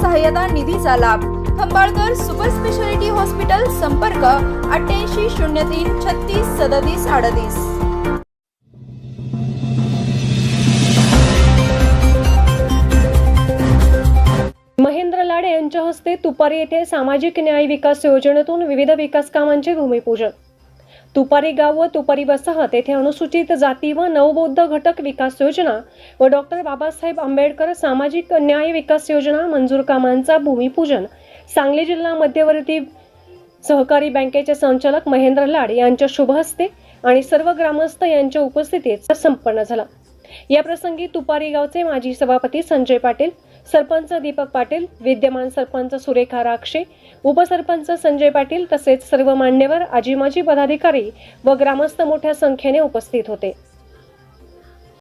सहाय्यता निधीचा लाभ. खंबाळकर सुपर स्पेशालिटी हॉस्पिटल संपर्क अठ्ठ्याऐंशी शून्य तीन छत्तीस सदतीस अडतीस. महेंद्र लाडे यांच्या हस्ते तुपारी येथे सामाजिक न्याय विकास योजनेतून विविध विकास कामांचे भूमिपूजन. तुपारी गाव व तुपारी वसाहत येथे अनुसूचित जाती व नवबौद्ध घटक विकास योजना व डॉक्टर बाबासाहेब आंबेडकर सामाजिक न्याय विकास योजना मंजूर कामांचा भूमिपूजन सांगली जिल्हा मध्यवर्ती सहकारी बँकेचे संचालक महेंद्र लाड यांच्या शुभ हस्ते आणि सर्व ग्रामस्थ यांच्या उपस्थितीत संपन्न झाला. या प्रसंगी तुपारी गावचे माजी सभापती संजय पाटील सरपंच दीपक पाटील विद्यमान सरपंच सुरेखा राक्षे उपसरपंच संजय पाटील तसेच सर्व मान्यवर आजी माजी पदाधिकारी व ग्रामस्थ मोठ्या संख्येने उपस्थित होते.